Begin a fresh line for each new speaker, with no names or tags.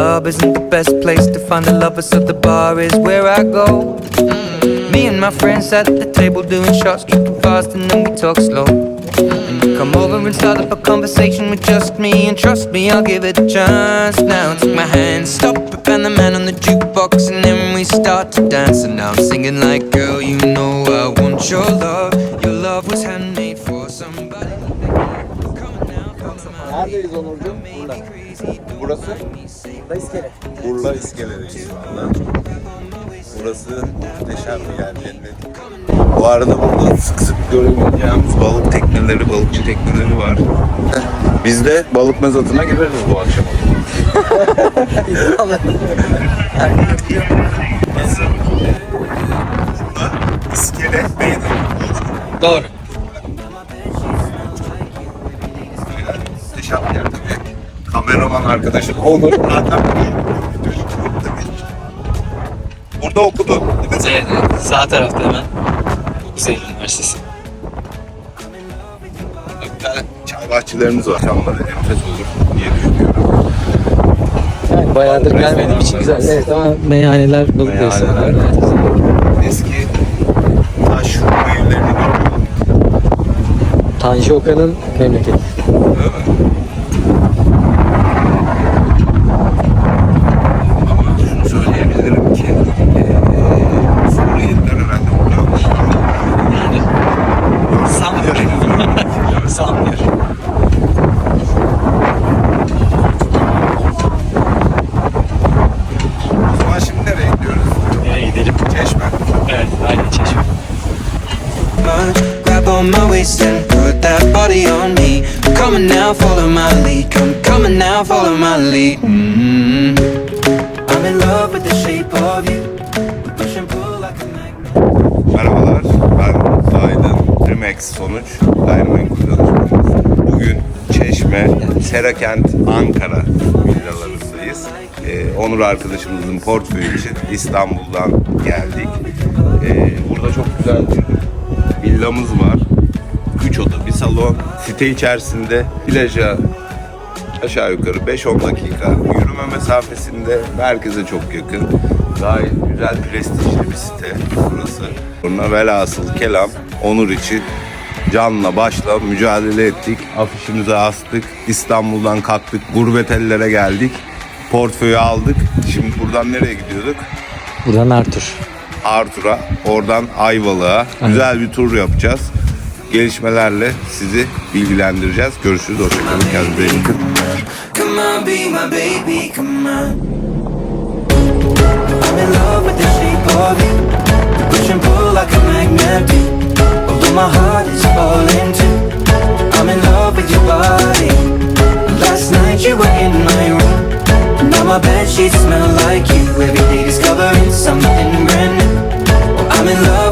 club isn't the best place to find a lover, so the bar is where I go. Mm. Me and my friends at the table doing shots, tripping fast, and then we talk slow. And you come over and start up a conversation with just me, and trust me, I'll give it a chance. Now take my hand, stop it, and the man on the jukebox, and then we start to dance. And now I'm singing like, girl, you know I want your love. Your
Neredeyiz Onurcuğum? Burada. Burası?
Da iskele.
Urla İskele'deyiz anda. Burası muhteşem bir yer cennet. Bu arada burada sık sık göremeyeceğimiz balık tekneleri, balıkçı tekneleri var. Biz de balık mezatına gireriz bu akşam. Nasıl? Burada İskele meydan.
Doğru.
Muhteşem bir yer tabii. Kameraman arkadaşım Onur zaten Burada okudun değil mi?
Evet, evet. Sağ tarafta hemen. Güzel Üniversitesi.
Bir tane çay bahçelerimiz var. Akşamları enfes olur diye düşünüyorum.
Yani bayağıdır gelmediğim için güzel. Evet ama meyhaneler dolu
Meyhaneler.
insanlar.
Eski taş evlerini görüyorum.
Tanju Okan'ın memleketi.
Mi?
Coming now, follow my lead. Come coming now, follow my lead. mm I'm in love with the shape of you.
Merhabalar, ben Aydın Remax Sonuç Gayrimenkul Danışmanıyız. Bugün Çeşme, Serakent, Ankara villalarındayız. Ee, Onur arkadaşımızın portföyü için İstanbul'dan geldik. Ee, burada çok güzel bir villamız var. 3 oda, salon. Site içerisinde plaja aşağı yukarı 5-10 dakika yürüme mesafesinde merkeze çok yakın. Gayet güzel prestijli bir site burası. Sonra velhasıl kelam Onur için canla başla mücadele ettik. Afişimizi astık. İstanbul'dan kalktık. Gurbet ellere geldik. Portföyü aldık. Şimdi buradan nereye gidiyorduk?
Buradan Artur.
Artur'a, oradan Ayvalık'a güzel bir tur yapacağız gelişmelerle sizi bilgilendireceğiz. Görüşürüz. Hoşçakalın. Kendinize iyi
my bed sheets smell like you. Every day discovering something brand new. I'm in love.